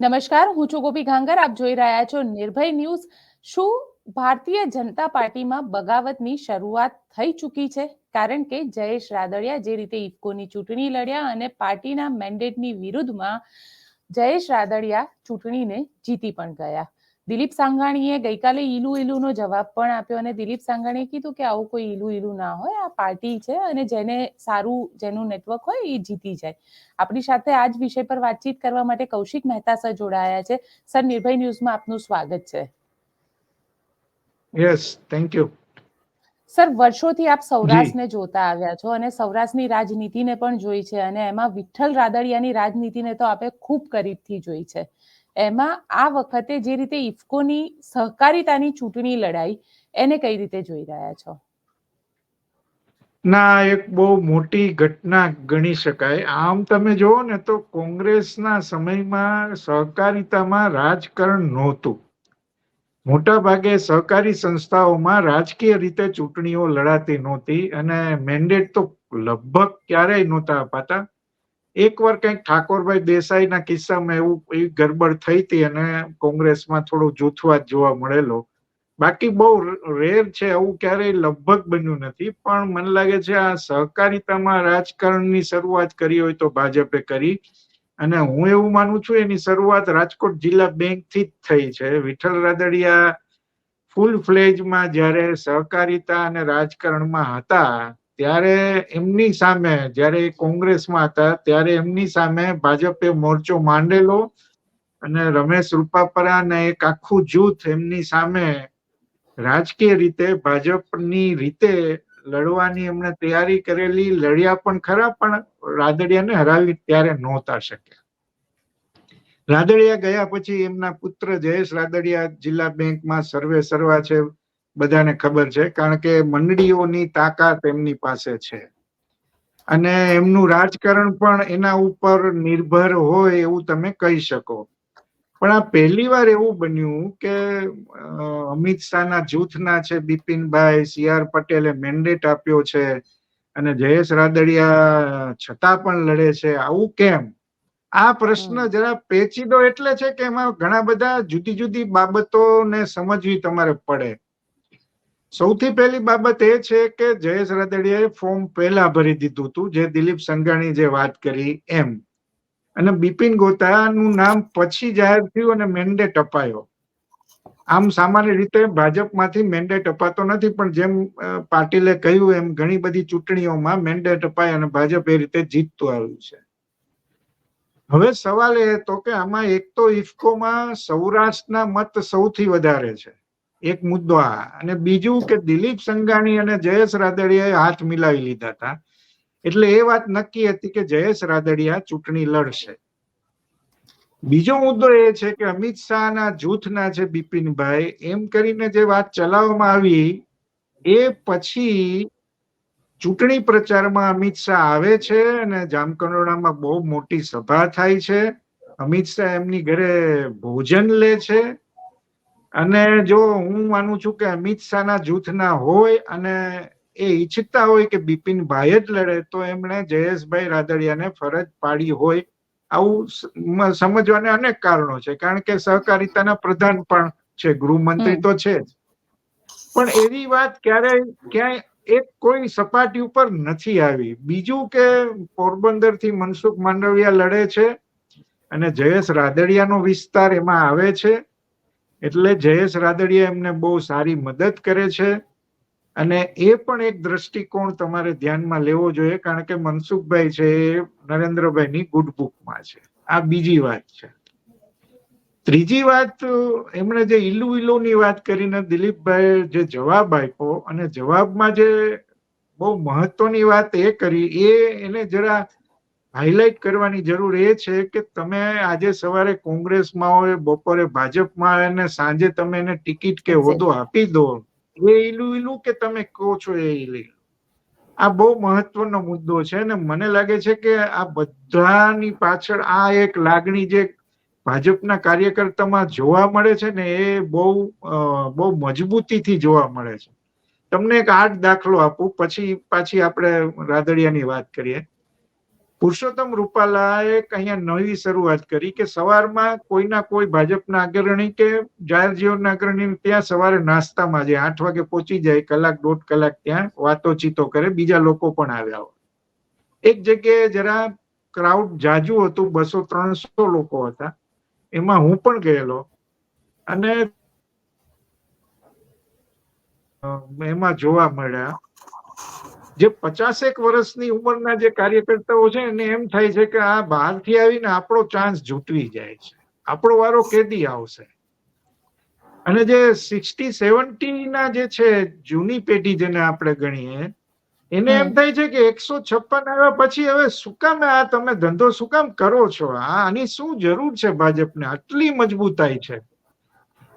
નમસ્કાર, હું છું ગોપી ઘાંગર. આપ જોઈ રહ્યા છો નિર્ભય ન્યૂઝ. શું ભારતીય જનતા પાર્ટીમાં બગાવતની શરૂઆત થઈ ચૂકી છે? કારણ કે જયેશ રાદડિયા જે રીતે ઇફકોની ચૂંટણી લડ્યા અને પાર્ટીના મેન્ડેટની વિરુદ્ધમાં જયેશ રાદડિયા ચૂંટણીને જીતી પણ ગયા. દિલીપ સાંઘાણીએ ગઈકાલે ઈલુ ઈલુનો જવાબ પણ આપ્યો અને દિલીપ સાંઘાણીએ કીધું કે આવું કોઈ ઈલુ ઈલુ ના હોય આ પાર્ટી છે અને જેને સારું જેનું નેટવર્ક હોય એ જીતી જાય. આપણી સાથે આ જ વિષય પર વાતચીત કરવા માટે કૌશિક મહેતા સર જોડાયા છે. સર નિર્ભય ન્યૂઝમાં આપનું સ્વાગત છે. યસ થેન્ક યુ સર વર્ષોથી આપ સૌરાષ્ટ્રને જોતા આવ્યા છો અને સૌરાષ્ટ્રની રાજનીતિને પણ જોઈ છે અને એમાં વિઠ્ઠલ રાદડિયાની રાજનીતિને તો આપે ખૂબ કરીબથી જોઈ છે. એમાં આ વખતે જે રીતે ઇફકોની સહકારિતાની ચૂંટણી લડાઈ, એને કઈ રીતે જોઈ રહ્યા છો? ના, એક બહુ મોટી ઘટના ગણી શકાય. આમ તમે જુઓ ને તો કોંગ્રેસના સમયમાં સહકારિતામાં રાજકારણ નહોતું. મોટા ભાગે સહકારી સંસ્થાઓમાં રાજકીય રીતે ચૂંટણીઓ લડાતી નહોતી અને મેન્ડેટ તો લગભગ ક્યારેય નહોતા અપાતા. એકવાર કંઈક ઠાકોરભાઈ દેસાઈના કિસ્સામાં એવું, એવી ગરબડ થઈ હતી અને કોંગ્રેસમાં થોડો જૂથવાદ જોવા મળેલો. બાકી બહુ રેર છે આવું ક્યારેય લગભગ બન્યું નથી, પણ મને લાગે છે આ સહકારિતામાં રાજકારણની શરૂઆત કરી હોય તો ભાજપે કરી. અને હું એવું માનું છું એની શરૂઆત રાજકોટ જિલ્લા બેંકથી જ થઈ છે. વિઠ્ઠલ રાદડિયા ફૂલ ફ્લેજમાં જ્યારે સહકારિતા અને રાજકારણમાં હતા ત્યારે એમની સામે, જ્યારે કોંગ્રેસમાં હતા, ત્યારે એમની સામે ભાજપે મોરચો માંડેલો અને રમેશ રૂપાપરા ને એક આખું જૂથ એમની સામે રાજકીય રીતે, ભાજપની રીતે લડવાની એમણે તૈયારી કરેલી. લડ્યા પણ ખરા, પણ રાદડિયાને હરાવી ત્યારે નહોતા શક્યા. રાદડિયા ગયા પછી એમના પુત્ર જયેશ રાદડિયા જિલ્લા બેંકમાં સર્વે સર્વા છે. બધાને ખબર છે કારણ કે મંડળીઓની તાકાત એમની પાસે છે. અને એમનું રાજકારણ પણ એના ઉપર નિર્ભર હોય એવું તમે કહી શકો. પણ આ પહેલી વાર એવું બન્યું કે અમિત શાહના જૂથના છે બિપિનભાઈ સી આર પટેલે મેન્ડેટ આપ્યો છે અને જયેશ રાદડિયા છતાં પણ લડે છે. આવું કેમ? આ પ્રશ્ન જરા પેચીદો એટલે છે કે એમાં ઘણા બધા જુદી જુદી બાબતોને સમજવી તમારે પડે. સૌથી પહેલી બાબત એ છે કે જયેશ રાદડિયાએ ફોર્મ પહેલા ભરી દીધું હતું, જે દિલીપ સંઘાણી જે વાત કરી એમ. અને બિપિન ગોતાનું નામ પછી જાહેર થયું અને મેન્ડેટ અપાયો આમ સામાન્ય રીતે ભાજપમાંથી મેન્ડેટ અપાતો નથી, પણ જેમ પાટીલે કહ્યું એમ, ઘણી બધી ચૂંટણીઓમાં મેન્ડેટ અપાય અને ભાજપ એ રીતે જીતતું આવ્યું છે. હવે સવાલ એ હતો કે આમાં એક તો ઇફકોમાં સૌરાષ્ટ્રના મત સૌથી વધારે છે. એક મુદ્દો આ. અને બીજું કે દિલીપ સંઘાણી અને જયેશ રાદડિયાએ હાથ મિલાવી લીધા હતા. એટલે એ વાત નક્કી હતી કે જયેશ રાદડિયા ચૂંટણી લડશે. બીજો મુદ્દો એ છે કે અમિત શાહના જૂથના છે બિપિનભાઈ, એમ કરીને જે વાત ચલાવવામાં આવી, એ પછી ચૂંટણી પ્રચારમાં અમિત શાહ આવે છે અને જામકંડોળામાં બહુ મોટી સભા થાય છે. અમિત શાહ એમની ઘરે ભોજન લે છે. અને જો હું માનું છું કે અમિત શાહના જૂથના હોય અને એ ઈચ્છતા હોય કે બિપિનભાઈ જ લડે તો એમણે જયેશભાઈ રાદડિયાને ફરજ પાડી હોય આવું સમજવાને અનેક કારણો છે. કારણ કે સહકારિતાના પ્રધાન પણ છે ગૃહમંત્રી તો છે જ. પણ એવી વાત ક્યારેય ક્યાંય એક કોઈ સપાટી ઉપર નથી આવી. બીજું કે પોરબંદરથી મનસુખ માંડવિયા લડે છે અને જયેશ રાદડિયાનો વિસ્તાર એમાં આવે છે. એટલે જયેશ રાદડિયા એમને બહુ સારી મદદ કરે છે અને એ પણ એક દ્રષ્ટિકોણ તમારે ધ્યાનમાં લેવો જોઈએ, કારણ કે મનસુખભાઈ છે એ નરેન્દ્રભાઈની ગુડ બુકમાં છે. આ બીજી વાત છે. ત્રીજી વાત, એમણે જે ઈલુ ઈલુની વાત કરીને દિલીપભાઈ જે જવાબ આપ્યો અને જવાબમાં જે બહુ મહત્વની વાત એ કરી, એ એને જરા હાઇલાઇટ કરવાની જરૂર એ છે કે તમે આજે સવારે કોંગ્રેસમાં હોય બપોરે ભાજપમાં હોય અને સાંજે તમે એને ટિકિટ કે હોદ્દો આપી દો એ ઈલું ઈલું કે તમે કહો છો એ ઈલું આ બહુ મહત્વનો મુદ્દો છે અને મને લાગે છે કે આ બધાની પાછળ આ એક લાગણી જે ભાજપના કાર્યકર્તામાં જોવા મળે છે ને એ બહુ બહુ મજબૂતીથી જોવા મળે છે. તમને એક આઠ દાખલો આપું પછી પાછી આપણે રાદડિયાની વાત કરીએ. પુરુષોત્તમ રૂપાલાએ અહીંયા નવી શરૂઆત કરી કે સવારમાં કોઈના કોઈ ભાજપના અગ્રણી કે જાહેર જીવનના અગ્રણી ત્યાં સવારે નાસ્તામાં જાય, આઠ વાગે પહોંચી જાય, કલાક, દોઢ કલાક ત્યાં વાતો ચીતો કરે, બીજા લોકો પણ આવ્યા હોય. એક જગ્યાએ જરા ક્રાઉડ જાજુ હતું, બસો ત્રણસો લોકો હતા. એમાં હું પણ ગયેલો અને એમાં જોવા મળ્યા જે પચાસેક વર્ષની ઉંમરના જે કાર્યકર્તાઓ છે એને એમ થાય છે કે આ બહારથી આવીને આપણો ચાન્સ જૂટવી જાય છે. આપણો વારો કેદી આવશે? અને જે સિક્સટી સેવન્ટીના જે છે જૂની પેઢી જેને આપણે ગણીએ એને એમ થાય છે કે એકસો છપ્પન આવ્યા પછી હવે શું કામ આ તમે ધંધો શું કામ કરો છો? આ આની શું જરૂર છે ભાજપને? આટલી મજબૂતાઈ છે.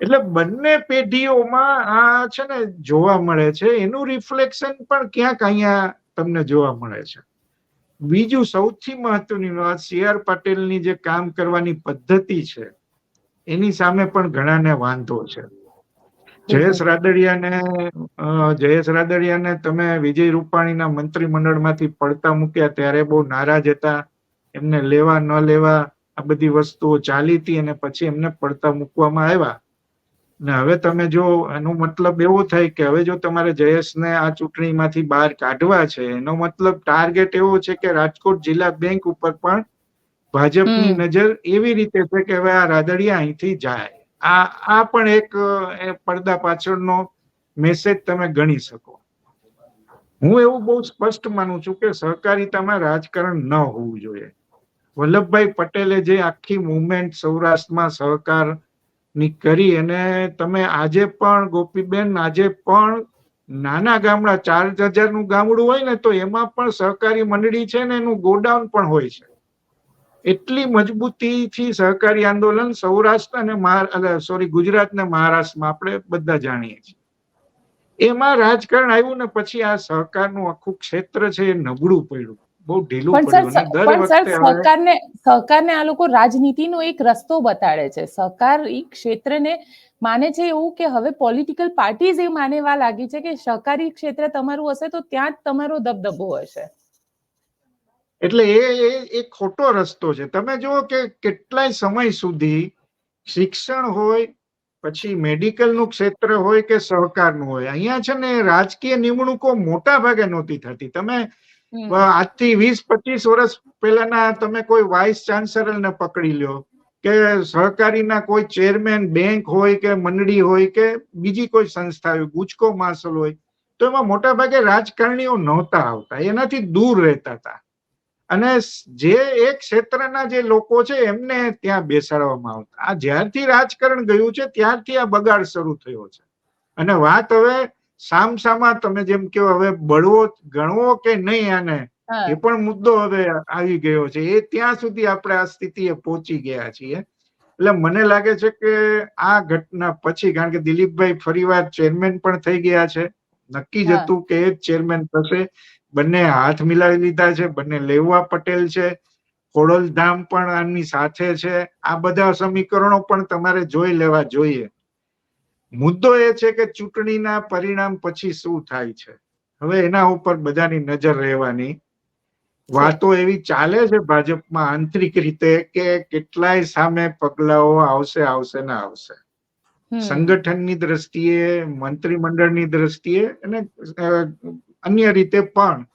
એટલે બંને પેઢીઓમાં આ છે ને જોવા મળે છે, એનું રિફ્લેક્શન પણ ક્યાંક અહીંયા તમને જોવા મળે છે. બીજું સૌથી મહત્વની વાત સી પાટીલની જે કામ કરવાની પદ્ધતિ છે, એની સામે પણ ઘણાને વાંધો છે. જયેશ રાદડિયાને જયેશ રાદડિયાને તમે વિજય રૂપાણીના મંત્રીમંડળમાંથી પડતા મૂક્યા ત્યારે બહુ નારાજ હતા. એમને લેવા ન લેવા આ બધી વસ્તુઓ ચાલી હતી અને પછી એમને પડતા મૂકવામાં આવ્યા. ને હવે તમે જો એનો મતલબ એવો થાય કે હવે જો તમારે જયેશને આ ચૂંટણીમાંથી બહાર કાઢવા છે એનો મતલબ ટાર્ગેટ એવો છે કે રાજકોટ જિલ્લા બેંક ઉપર પણ ભાજપની નજર એવી રીતે છે કે હવે આ રાદડિયા અહીંથી જાય. આ આ પણ એક પડદા પાછળનો મેસેજ તમે ગણી શકો. હું એવું બહુ સ્પષ્ટ માનું છું કે સહકારિતામાં રાજકારણ ન હોવું જોઈએ. વલ્લભભાઈ પટેલે જે આખી મુવમેન્ટ સૌરાષ્ટ્રમાં સહકાર ની કરી અને તમે આજે પણ ગોપીબેન, આજે પણ નાના ગામડા, ચાર હજારનું ગામડું હોય ને તો એમાં પણ સહકારી મંડળી છે ને એનું ગોડાઉન પણ હોય છે. એટલી મજબૂતીથી સહકારી આંદોલન સૌરાષ્ટ્ર અને સોરી ગુજરાત ને મહારાષ્ટ્રમાં આપણે બધા જાણીએ છીએ. એમાં રાજકારણ આવ્યું ને પછી આ સહકારનું આખું ક્ષેત્ર છે એ નબળું પડ્યું. બહુ ઢીલું પણ સર પણ સર સહકારને સહકારને આ લોકો રાજનીતિનો એક રસ્તો બતાડે છે. સહકાર ઈ ક્ષેત્રને માને છે એવું કે હવે પોલિટિકલ પાર્ટીઝ એ માનેવા લાગી છે કે સહકારી ક્ષેત્ર તમારું હશે તો ત્યાં જ તમારો દબદબો હશે. એટલે એ એ- એ ખોટો રસ્તો છે. તમે જુઓ કે કેટલાય સમય સુધી શિક્ષણ હોય પછી મેડિકલનું ક્ષેત્ર હોય કે સહકારનું હોય અહીંયા છે ને રાજકીય નિમણૂકો મોટા ભાગે નહોતી થતી. તમે. આજથી વીસ, પચીસ વર્ષ પહેલાના તમે કોઈ વાઇસ ચાન્સેલર ને પકડી લ્યો કે સહકારીના કોઈ ચેરમેન, બેંક હોય કે મંડળી હોય કે બીજી કોઈ સંસ્થા હોય, ગુજકો માસલ હોય, તો એમાં મોટા ભાગે રાજકારણીઓ નહોતા આવતા, એનાથી દૂર રહેતા હતા. અને જે એક ક્ષેત્રના જે લોકો છે એમને ત્યાં બેસાડવામાં આવતા. આ જ્યારથી રાજકારણ ગયું છે, ત્યારથી આ બગાડ શરૂ થયો છે. અને વાત હવે સામસામા તમે જેમ કે હવે બળવો ગણવો કે નહીં આને એ પણ મુદ્દો હવે આવી ગયો છે. એ ત્યાં સુધી આપણે આ સ્થિતિએ પહોંચી ગયા છીએ. એટલે મને લાગે છે કે આ ઘટના પછી કારણ કે દિલીપભાઈ ફરીવાર ચેરમેન પણ થઈ ગયા છે. નક્કી જ હતું કે એ જ ચેરમેન થશે. બંને હાથ મિલાવી લીધા છે. બંને લેવા પટેલ છે. ખોડલધામ પણ આની સાથે છે. આ બધા સમીકરણો પણ તમારે જોઈ લેવા જોઈએ. મુદ્દો એ છે કે ચૂંટણીના પરિણામ પછી શું થાય છે? હવે એના ઉપર બધાની નજર રહેવાની. વાતો એવી ચાલે છે ભાજપમાં આંતરિક રીતે કે કેટલાય સામે પગલાઓ આવશે આવશે ને આવશે. સંગઠનની દ્રષ્ટિએ મંત્રીમંડળની દ્રષ્ટિએ અને અન્ય રીતે પણ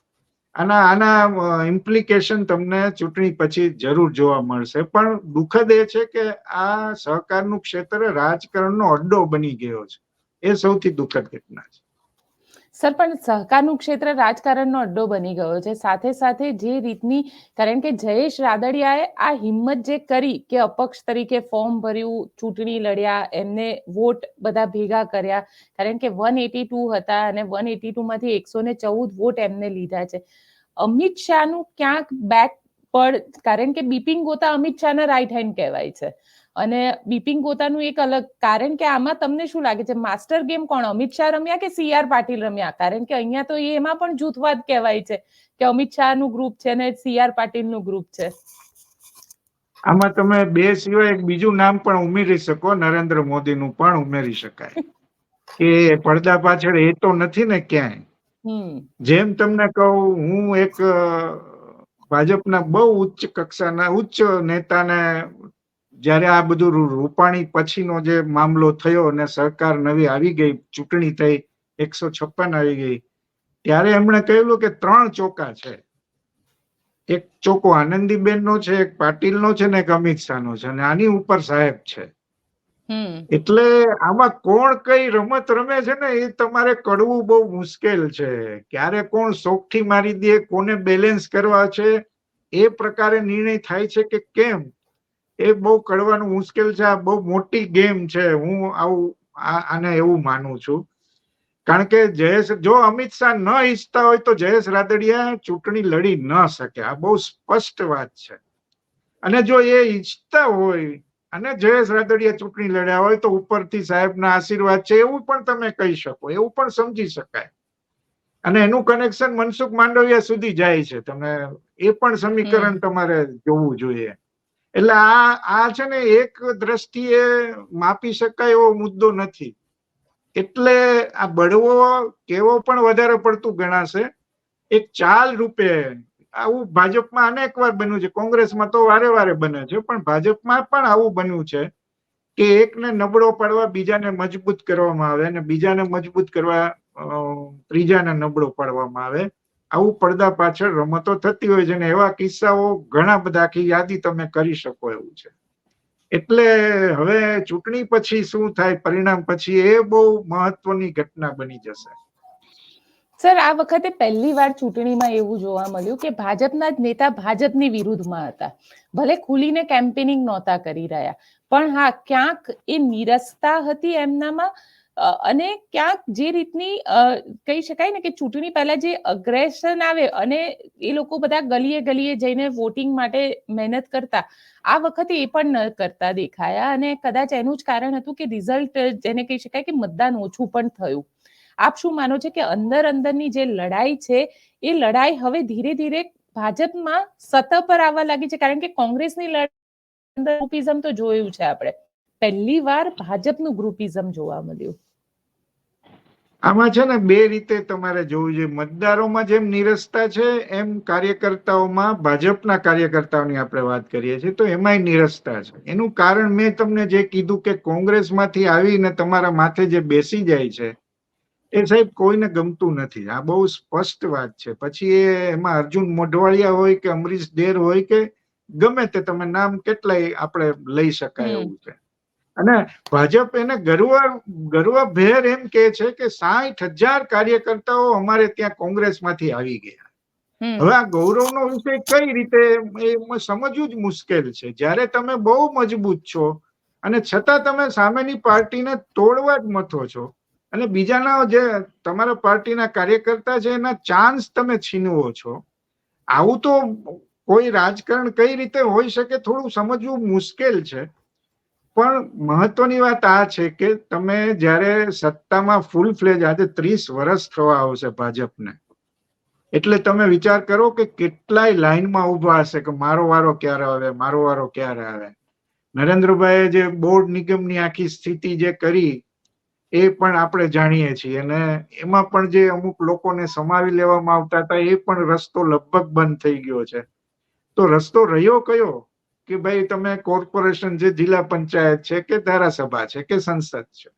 આના આના ઇમ્પ્લિકેશન તમને ચૂંટણી પછી જરૂર જોવા મળશે. પણ દુઃખદ એ છે કે આ સહકારનું ક્ષેત્ર રાજકારણનો અડ્ડો બની ગયો છે. એ સૌથી દુઃખદ ઘટના છે. સર પણ સહકારનું ક્ષેત્ર રાજકારણનો અડ્ડો બની ગયો છે. સાથે સાથે જે રીતની, કારણ કે જયેશ રાદડિયાએ આ હિંમત જે કરી કે અપક્ષ તરીકે ફોર્મ ભર્યું, ચૂંટણી લડ્યા, એમને વોટ બધા ભેગા કર્યા, કારણ કે વન એટી ટુ હતા અને વન એટી ટુ માંથી એકસો ને ચૌદ વોટ એમને લીધા છે. અમિત શાહનું ક્યાંક બેક પર કારણ કે બિપિન ગોતા અમિત શાહના રાઈટ હેન્ડ કહેવાય છે. અને બિપિન ગોતાનું એક અલગ કારણ કે આમાં તમને શું લાગે છે માસ્ટર ગેમ કોણ અમિત શાહ રમ્યા કે સી આર પાટીલ રમ્યા? કારણ કે અહીંયા તો એમાં પણ જૂથવાદ કહેવાય છે કે અમિત શાહનું ગ્રુપ છે ને સી આર પાટીલનું ગ્રુપ છે. આમાં તમે બે સિવાય એક બીજું નામ પણ ઉમેરી શકો નરેન્દ્ર મોદીનું પણ ઉમેરી શકાય. કે પડદા પાછળ એ તો નથી ને ક્યાંય. હમ. જેમ તમને કહું હું એક ભાજપના બહુ ઉચ્ચ કક્ષાના, ઉચ્ચ નેતાને જ્યારે આ બધું રૂપાણી પછીનો જે મામલો થયો અને સરકાર નવી આવી ગઈ, ચૂંટણી થઈ, એકસો છપ્પન આવી ગઈ, ત્યારે એમણે કહેલું કે ત્રણ ચોકા છે. એક ચોકો આનંદીબેન નો છે, એક પાટીલ નો છે ને એક અમિત શાહ નો છે. અને આની ઉપર સાહેબ છે. એટલે આમાં કોણ કઈ રમત રમે છે ને, એ તમારે કડવું બહુ મુશ્કેલ છે. ક્યારે કોણ શોખથી મારી દે, કોને બેલેન્સ કરવા છે, એ પ્રકારે નિર્ણય થાય છે કે કેમ? એ બહુ કડવાનું મુશ્કેલ છે. આ બહુ મોટી ગેમ છે. હું આવું આને એવું માનું છું. કારણ કે જયેશ, જો અમિત શાહ ન ઈચ્છતા હોય તો જયેશ રાદડિયા ચૂંટણી લડી ન શકે. આ બહુ સ્પષ્ટ વાત છે. અને જો એ ઈચ્છતા હોય અને જયેશ રાદડિયા ચૂંટણી લડ્યા હોય તો ઉપરથી સાહેબના આશીર્વાદ છે એવું પણ તમે કહી શકો એવું પણ સમજી શકાય. અને એનું કનેક્શન મનસુખ માંડવિયા સુધી જાય છે તમે એ પણ સમીકરણ તમારે જોવું જોઈએ. એટલે આ આ છે ને એક દ્રષ્ટિએ માપી શકાય એવો મુદ્દો નથી. એટલે આ બળવો કેવો પણ વધારે પડતું ગણાશે. એક ચાલ રૂપે આવું ભાજપમાં અનેક વાર બન્યું છે. કોંગ્રેસમાં તો વારે વારે બને છે, પણ ભાજપમાં પણ આવું બન્યું છે કે એકને નબળો પાડવા બીજાને મજબૂત કરવામાં આવે અને બીજાને મજબૂત કરવા ત્રીજાને નબળો પાડવામાં આવે. આવું પડદા પાછળ રમતો થતી હોય છે અને એવા કિસ્સાઓ ઘણા બધા યાદી તમે કરી શકો એવું છે. એટલે હવે ચૂંટણી પછી શું થાય, પરિણામ પછી એ બહુ મહત્વની ઘટના બની જશે. સર, આ વખતે પહેલી વાર ચૂંટણીમાં એવું જોવા મળ્યું કે ભાજપના જ નેતા ભાજપની વિરુદ્ધમાં હતા. ભલે ખુલીને કેમ્પેનિંગ નહોતા કરી રહ્યા, પણ હા, ક્યાંક એ નિરસતા હતી એમનામાં અને ક્યાંક જે રીતની કહી શકાય ને કે ચૂંટણી પહેલા જે અગ્રેશન આવે અને એ લોકો બધા ગલીએ ગલીએ જઈને વોટિંગ માટે મહેનત કરતા, આ વખતે એ પણ ન કરતા દેખાયા. અને કદાચ એનું જ કારણ હતું કે રિઝલ્ટ જેને કહી શકાય કે મતદાન ઓછું પણ થયું. આપ શું માનો છો કે અંદર અંદરની જે લડાઈ છે, એ લડાઈ હવે ધીરે ધીરે ભાજપમાં સતહ પર આવવા લાગી છે? કારણ કે કોંગ્રેસની લડાઈ ગ્રુપિઝમ તો જોયું છે આપણે. પહેલી વાર ભાજપનું ગ્રુપિઝમ જોવા મળ્યું. આમાં છે ને બે રીતે તમારે જોવું જોઈએ. મતદારોમાં જેમ નિરસતા છે, એમ કાર્યકર્તાઓમાં ભાજપના કાર્યકર્તાઓની આપણે વાત કરીએ છીએ, તો એમાંય નિરસતા છે. એનું કારણ મેં તમને જે કીધું કે કોંગ્રેસમાંથી આવીને તમારા માથે જે બેસી જાય છે એ સાહેબ કોઈને ગમતું નથી. આ બહુ સ્પષ્ટ વાત છે. પછી એમાં અર્જુન મોઢવાળિયા હોય કે અમરીશ ડેર હોય કે ગમે તે તમે નામ કેટલાય આપણે લઈ શકાય એવું છે. અને ભાજપ એને ગર્વ ગર્વભેર એમ કે છે કે સાઠ હજાર કાર્યકર્તાઓ અમારે ત્યાં કોંગ્રેસમાંથી આવી ગયા. હવે આ ગૌરવનો વિષય કઈ રીતે એ સમજવું જ મુશ્કેલ છે. જ્યારે તમે બહુ મજબૂત છો અને છતાં તમે સામેની પાર્ટીને તોડવા જ મથો છો અને બીજાના જે તમારા પાર્ટીના કાર્યકર્તા છે, એના ચાન્સ તમે છીનવો છો. આવું તો કોઈ રાજકારણ કઈ રીતે હોઈ શકે થોડું સમજવું મુશ્કેલ છે. પણ મહત્વની વાત આ છે કે તમે જ્યારે સત્તામાં ફૂલ ફ્લેજ આજે ત્રીસ વર્ષ થવા આવશે ભાજપને, એટલે તમે વિચાર કરો કે કેટલાય લાઈનમાં ઊભા હશે કે મારો વારો ક્યારે આવે, મારો વારો ક્યારે આવે. નરેન્દ્રભાઈએ જે બોર્ડ નિગમની આખી સ્થિતિ જે કરી એ પણ આપણે જાણીએ છીએ અને એમાં પણ જે અમુક લોકોને સમાવી લેવામાં આવતા હતા, એ પણ રસ્તો લગભગ બંધ થઈ ગયો છે. તો રસ્તો રહ્યો કયો? કે ભાઈ તમે કોર્પોરેશન જે જિલ્લા પંચાયત છે કે ધારાસભા છે કે સંસદ છે?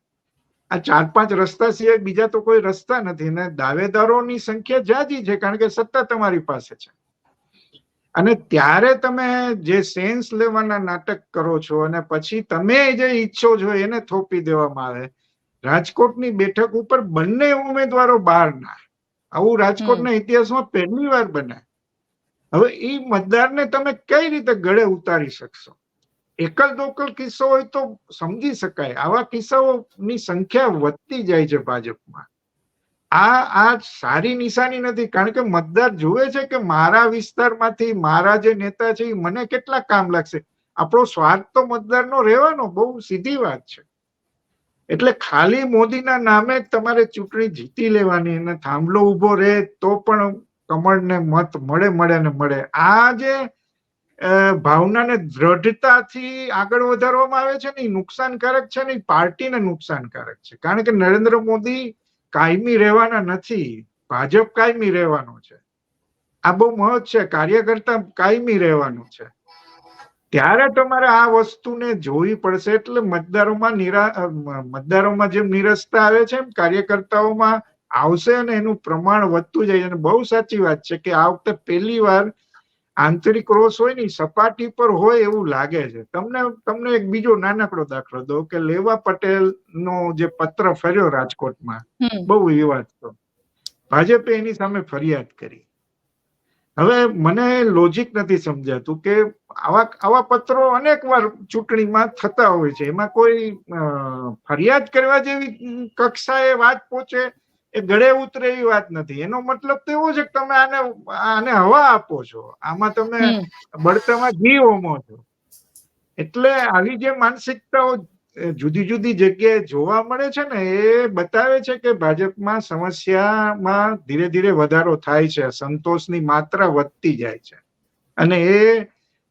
આ ચાર પાંચ રસ્તા સિવાય બીજા તો કોઈ રસ્તા નથી ને દાવેદારોની સંખ્યા જાજી છે કારણ કે સત્તા તમારી પાસે છે. અને ત્યારે તમે જે સેન્સ લેવાના નાટક કરો છો અને પછી તમે જે ઈચ્છો છો એને થોપી દેવામાં આવે રાજકોટની બેઠક ઉપર બંને ઉમેદવારો બહાર ના. આવું રાજકોટના ઇતિહાસમાં પહેલી વાર બને હવે એ મતદારને તમે કઈ રીતે ગળે ઉતારી શકશો? એકલ દોકલ કિસ્સો હોય તો સમજી શકાય. આવા કિસ્સાઓની સંખ્યા વધતી જાય છે ભાજપમાં. આ આ સારી નિશાની નથી. કારણ કે મતદાર જુએ છે કે મારા વિસ્તારમાંથી મારા જે નેતા છે એ મને કેટલા કામ લાગશે? આપણો સ્વાર્થ તો મતદારનો રહેવાનો બહુ સીધી વાત છે. એટલે ખાલી મોદીના નામે તમારે ચૂંટણી જીતી લેવાની અને થાંભલો ઊભો રહે તો પણ કમળને મત મળે મળે ને મળે. આ જે ભાવનાને દ્રઢતાથી આગળ વધારવામાં આવે છે ને એ નુકસાનકારક છે ને એ પાર્ટીને નુકસાનકારક છે. કારણ કે નરેન્દ્ર મોદી કાયમી રહેવાના નથી. ભાજપ કાયમી રહેવાનો છે. આ બહુ મહત્વ છે. કાર્યકર્તા કાયમી રહેવાનું છે. ત્યારે તમારે આ વસ્તુને જોવી પડશે એટલે મતદારોમાં નિરા મતદારોમાં જેમ નિરસતા આવે છે એમ કાર્યકર્તાઓમાં આવશે અને એનું પ્રમાણ વધતું જાય અને બહુ સાચી વાત છે કે આ વખતે પહેલી વાર આંતરિક રોષ હોય ને સપાટી પર હોય એવું લાગે છે. તમને તમને એક બીજો નાનકડો દાખલો દો કે લેવા પટેલ નો જે પત્ર ફર્યો રાજકોટમાં બહુ વિવાદ હતો ભાજપે એની સામે ફરિયાદ કરી. હવે મને લોજિક નથી સમજાતું કે આવા આવા પત્રો અનેક વાર ચૂંટણીમાં થતા હોય છે. એમાં કોઈ ફરિયાદ કરવા જેવી કક્ષાએ વાત પહોંચે એ ગળે ઉતરે એવી વાત નથી. એનો મતલબ તો એવો છે કે તમે આને આને હવા આપો છો. આમાં તમે બળતામાં ઘી હોમો છો. એટલે આવી જે માનસિકતાઓ જુદી જુદી જગ્યાએ જોવા મળે છે ને, એ બતાવે છે કે ભાજપમાં સમસ્યામાં ધીરે ધીરે વધારો થાય છે, સંતોષની માત્રા વધતી જાય છે. અને એ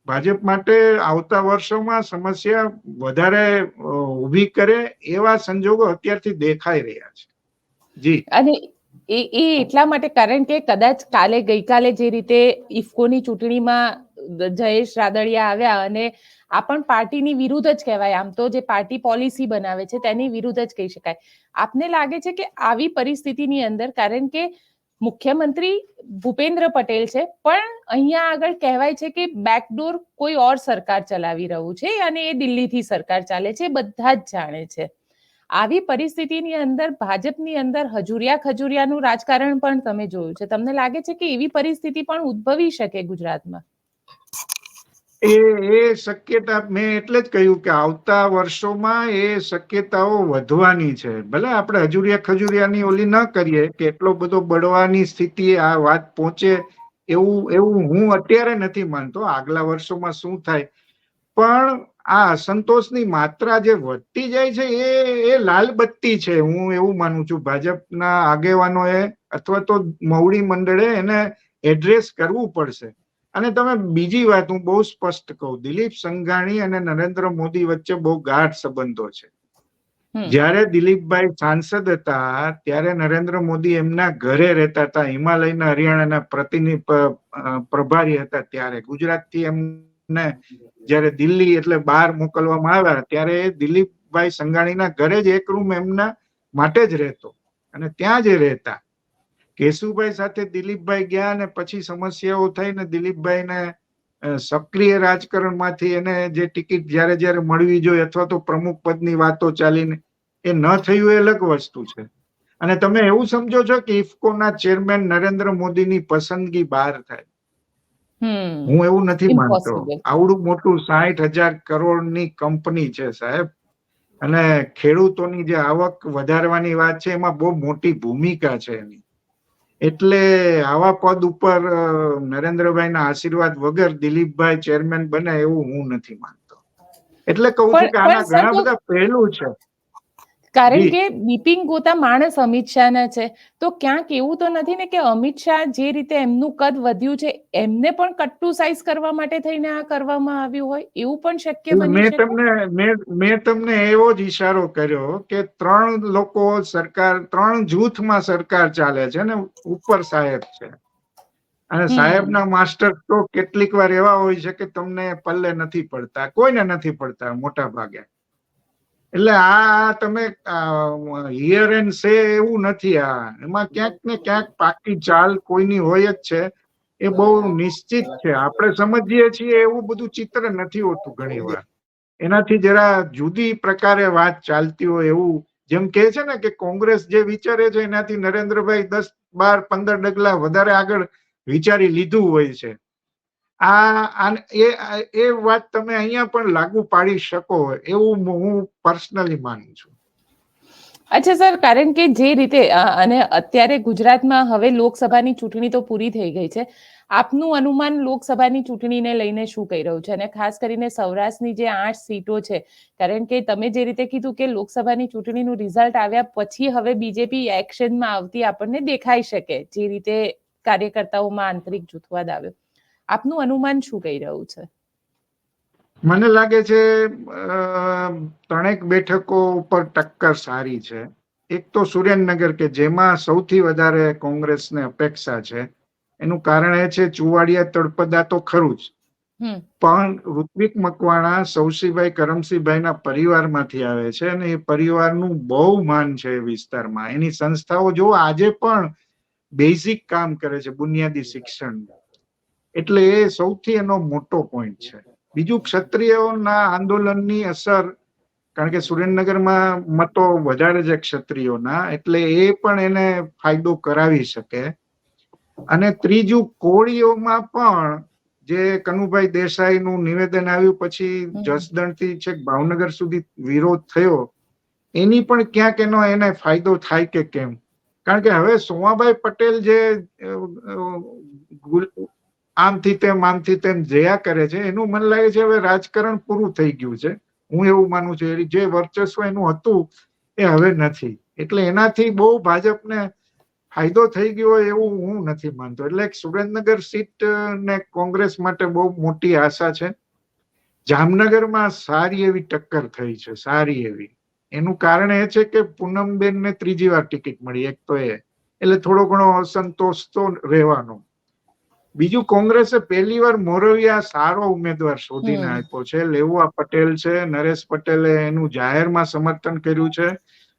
ભાજપ માટે આવતા વર્ષોમાં સમસ્યા વધારે ઊભી કરે એવા સંજોગો અત્યારથી દેખાઈ રહ્યા છે. જી. અને એ એ એટલા માટે કારણ કે કદાચ કાલે ગઈકાલે જે રીતે ઇફકોની ચૂંટણીમાં જયેશ રાદડિયા આવ્યા અને આ પણ પાર્ટીની વિરુદ્ધ જ કહેવાય. આમ તો જે પાર્ટી પોલિસી બનાવે છે તેની વિરુદ્ધ જ કહી શકાય. આપને લાગે છે કે આવી પરિસ્થિતિની અંદર, કારણ કે મુખ્યમંત્રી ભૂપેન્દ્ર પટેલ છે, પણ અહીંયા આગળ કહેવાય છે કે બેકડોર કોઈ ઓર સરકાર ચલાવી રહ્યું છે અને એ દિલ્હીથી સરકાર ચાલે છે બધા જ જાણે છે. આવી પરિસ્થિતિની અંદર, ભાજપની અંદર હજુરિયા ખજુરિયાનું રાજકારણ પણ તમે જોયું છે. તમને લાગે છે કે એવી પરિસ્થિતિ પણ ઉદ્ભવી શકે ગુજરાતમાં? એ એ શક્યતા, મેં એટલે જ કહ્યું કે આવતા વર્ષોમાં એ શક્યતાઓ વધવાની છે. ભલે આપણે હજુરિયા ખજુરિયાની ઓલી ન કરીએ કે એટલો બધો બળવાની સ્થિતિ આ વાત પહોંચે એવું એવું હું અત્યારે નથી માનતો. આગલા વર્ષોમાં શું થાય? પણ આ અસંતોષની માત્રા જે વધતી જાય છે એ એ લાલ બત્તી છે. હું એવું માનું છું. ભાજપના આગેવાનોએ અથવા તો મવડી મંડળે એને એડ્રેસ કરવું પડશે. અને તમે બીજી વાત હું બહુ સ્પષ્ટ કહું દિલીપ સંઘાણી અને નરેન્દ્ર મોદી વચ્ચે બહુ ગાઢ સંબંધો છે. જ્યારે દિલીપભાઈ સાંસદ હતા ત્યારે નરેન્દ્ર મોદી એમના ઘરે રહેતા હતા હિમાલયના હરિયાણાના પ્રતિનિધિ પ્રભારી હતા ત્યારે. ગુજરાતથી એમને જ્યારે દિલ્હી એટલે બહાર મોકલવામાં આવ્યા ત્યારે દિલીપભાઈ સંઘાણીના ઘરે જ એક રૂમ એમના માટે જ રહેતો. અને ત્યાં જ રહેતા. કેશુભાઈ સાથે દિલીપભાઈ ગયા અને પછી સમસ્યાઓ થઈ ને દિલીપભાઈને સક્રિય રાજકારણમાંથી એને જે ટિકિટ જ્યારે જ્યારે મળવી જોઈએ અથવા તો પ્રમુખ પદની વાતો ચાલીને એ ન થયું એ અલગ વસ્તુ છે. અને તમે એવું સમજો છો કે ઇફકોના ચેરમેન નરેન્દ્ર મોદીની પસંદગી બહાર થાય. હું એવું નથી માનતો. આવડું મોટું સાહીઠ હજાર કરોડની કંપની છે સાહેબ. અને ખેડૂતોની જે આવક વધારવાની વાત છે એમાં બહુ મોટી ભૂમિકા છે એની. એટલે આવા પદ ઉપર નરેન્દ્રભાઈ નરેન્દ્રભાઈના આશીર્વાદ વગર દિલીપભાઈ ચેરમેન બને એવું હું નથી માનતો. એટલે કહું છું કે આના ઘણા બધા પહેલું છે. કારણ કે બિપિન ગોતા માણસ અમિત શાહના છે. તો ક્યાંક એવું તો નથી ને કે અમિત શાહ જે રીતે એમનું કદ વધ્યું છે એમને પણ કટ્ટુ સાઇઝ કરવા માટે થઈને આ કરવામાં આવ્યું હોય એવું પણ શક્ય બની મેં તમને મેં તમને એવો જ ઈશારો કર્યો કે ત્રણ લોકો સરકાર ત્રણ જૂથમાં સરકાર ચાલે છે ને ઉપર સાહેબ છે. અને સાહેબના માસ્ટર તો કેટલીક વાર એવા હોય છે કે તમને પલ્લે નથી પડતા કોઈને નથી પડતા મોટા ભાગે. એટલે આ તમે હિયર એન્ડ સે એવું નથી આ. એમાં ક્યાંક ને ક્યાંક પાકી ચાલ કોઈની હોય જ છે. એ બહુ નિશ્ચિત છે. આપણે સમજીએ છીએ એવું બધું ચિત્ર નથી હોતું ઘણી વાર. એનાથી જરા જુદી પ્રકારે વાત ચાલતી હોય એવું. જેમ કે છે ને કે કોંગ્રેસ જે વિચારે છે એનાથી નરેન્દ્રભાઈ દસ બાર પંદર ડગલા વધારે આગળ વિચારી લીધું હોય છે. આ એ એ વાત તમે અહીંયા પણ લાગુ પાડી શકો એવું હું પર્સનલી માનું છું. અચ્છા સર, કારણ કે જે રીતે અને અત્યારે ગુજરાતમાં હવે લોકસભાની ચૂંટણી તો પૂરી થઈ ગઈ છે. આપનું અનુમાન લોકસભાની ચૂંટણીને લઈને શું કહી રહ્યું છે? અને ખાસ કરીને સૌરાષ્ટ્રની જે આઠ સીટો છે, કારણ કે તમે જે રીતે કીધું કે લોકસભાની ચૂંટણીનું રિઝલ્ટ આવ્યા પછી હવે બીજેપી એક્શનમાં આવતી આપણને દેખાઈ શકે, જે રીતે કાર્યકર્તાઓમાં આંતરિક જૂથવાદ આવ્યો. આપનું અનુમાન શું કહી રહ્યું છે? મને લાગે છે ત્રણેક બેઠકો ઉપર ટક્કર સારી છે. એક તો સુરેન્દ્રનગર કે જેમાં સૌથી વધારે કોંગ્રેસને અપેક્ષા છે. એનું કારણ એ છે ચુવાડિયા તળપદા તો ખરું જ. પણ ઋત્વિક મકવાણા સૌસીભાઈ કરમસિંહભાઈના પરિવારમાંથી આવે છે અને એ પરિવારનું બહુ માન છે એ વિસ્તારમાં. એની સંસ્થાઓ જો આજે પણ બેઝિક કામ કરે છે બુનિયાદી શિક્ષણ એટલે એ સૌથી એનો મોટો પોઈન્ટ છે. બીજું ક્ષત્રિયોના આંદોલનની અસર કારણ કે સુરેન્દ્રનગરમાં મતો વધારે છે ક્ષત્રિયોના એટલે એ પણ એને ફાયદો કરાવી શકે. અને ત્રીજું કોળીઓમાં પણ જે કનુભાઈ દેસાઈનું નિવેદન આવ્યું પછી જસદણથી છેક ભાવનગર સુધી વિરોધ થયો એની પણ ક્યાંક એનો એને ફાયદો થાય કે કેમ? કારણ કે હવે સોમાભાઈ પટેલ જે આમથી તેમ આમથી તેમ જયા કરે છે. એનું મને લાગે છે, હવે રાજકારણ પૂરું થઈ ગયું છે. હું એવું માનું છું જે વર્ચસ્વ એનું હતું, એ હવે નથી. એટલે એનાથી બહુ ભાજપને ફાયદો થઈ ગયો એવું હું નથી માનતો. એટલે સુરેન્દ્રનગર સીટ ને કોંગ્રેસ માટે બહુ મોટી આશા છે. જામનગરમાં સારી એવી ટક્કર થઈ છે, સારી એવી. એનું કારણ એ છે કે પૂનમબેન ને ત્રીજી વાર ટિકિટ મળી, એક તો એ. એટલે થોડો ઘણો અસંતોષ તો રહેવાનો. બીજું કોંગ્રેસે પહેલી વાર મોરવિયા સારો ઉમેદવાર શોધીને. આપ્યો છે. લેવુઆ પટેલ છે નરેશ પટેલે એનું જાહેરમાં સમર્થન કર્યું છે.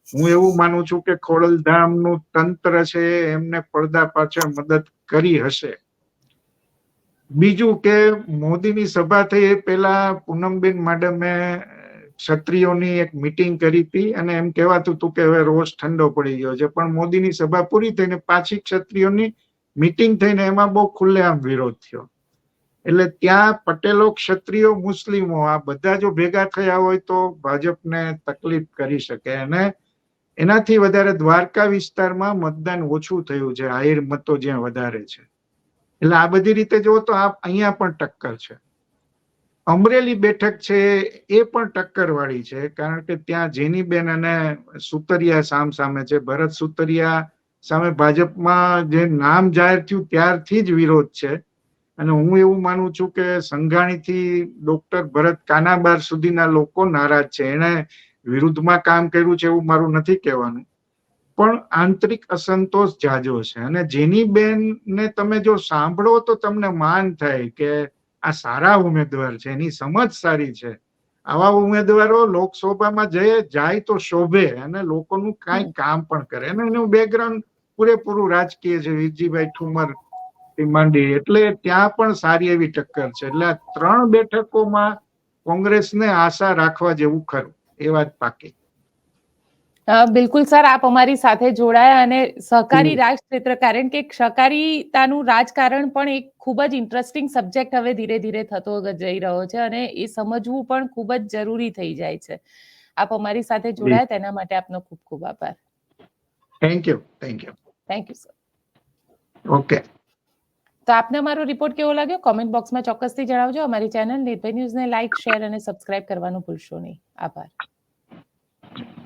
હું એવું માનું છું કે ખોડલધામનું તંત્ર છે એમને પડદા પાછળ મદદ કરી હશે. બીજું કે મોદીની સભા થઈ એ પહેલા પૂનમબેન મેડમે ક્ષત્રિયોની એક મીટિંગ કરી હતી અને એમ કહેવાતું હતું કે હવે રોષ ઠંડો પડી ગયો છે. પણ મોદીની સભા પૂરી થઈને પાછી ક્ષત્રિયોની મીટિંગ થઈને એમાં બહુ ખુલ્લેઆમ વિરોધ થયો. એટલે ત્યાં પટેલો, ક્ષત્રિયો, મુસ્લિમો, આ બધા જો ભેગા થયા હોય તો ભાજપને તકલીફ કરી શકે. અને એનાથી વધારે દ્વારકા વિસ્તારમાં મતદાન ઓછું થયું છે. આહિર મતો જ્યાં વધારે છે. એટલે આ બધી રીતે જુઓ તો આ અહીંયા પણ ટક્કર છે. અમરેલી બેઠક છે એ પણ ટક્કર વાળી છે. કારણ કે ત્યાં જેની બેન અને સુતરિયા સામ સામે છે. ભરત સુતરિયા સામે ભાજપમાં જે નામ જાહેર થયું ત્યારથી જ વિરોધ છે. અને હું એવું માનું છું કે સંઘાણીથી ડોક્ટર ભરત કાનાબાર સુધીના લોકો નારાજ છે. એને વિરુદ્ધમાં કામ કર્યું છે એવું મારું નથી કહેવાનું. પણ આંતરિક અસંતોષ જાજો છે. અને જેની બેન ને તમે જો સાંભળો તો તમને માન થાય કે આ સારા ઉમેદવાર છે. એની સમજ સારી છે. આવા ઉમેદવારો લોકસભામાં જઈએ જાય તો શોભે અને લોકોનું કાંઈ કામ પણ કરે. અને એનું બેકગ્રાઉન્ડ પૂરેપૂરું રાજકીય છે. વિજયભાઈ ઠુમર માંડી એટલે ત્યાં પણ સારી એવી ટક્કર છે. એટલે આ ત્રણ બેઠકોમાં કોંગ્રેસને આશા રાખવા જેવું ખરું. એ વાત પાકી. બિલકુલ સર આપ અમારી સાથે જોડાયા અને સહકારી. રાજક્ષેત્ર કારણ કે સહકારીતાનું રાજકારણ પણ એક ખૂબ જ ઇન્ટરેસ્ટિંગ સબ્જેક્ટ હવે ધીરે ધીરે થતો જઈ રહ્યો છે અને એ સમજવું પણ ખૂબ જ જરૂરી થઈ જાય છે. આપ અમારી સાથે જોડાયા તેના માટે આપનો ખૂબ ખૂબ આભાર. Thank you thank you thank you sir okay તો આપને અમારો રિપોર્ટ કેવો લાગ્યો? કોમેન્ટ બોક્સમાં ચોક્કસથી જણાવજો. અમારી ચેનલ નિર્ભય ન્યૂઝને લાઇક શેર અને સબસ્ક્રાઇબ કરવાનું ભૂલશો નહીં. આભાર.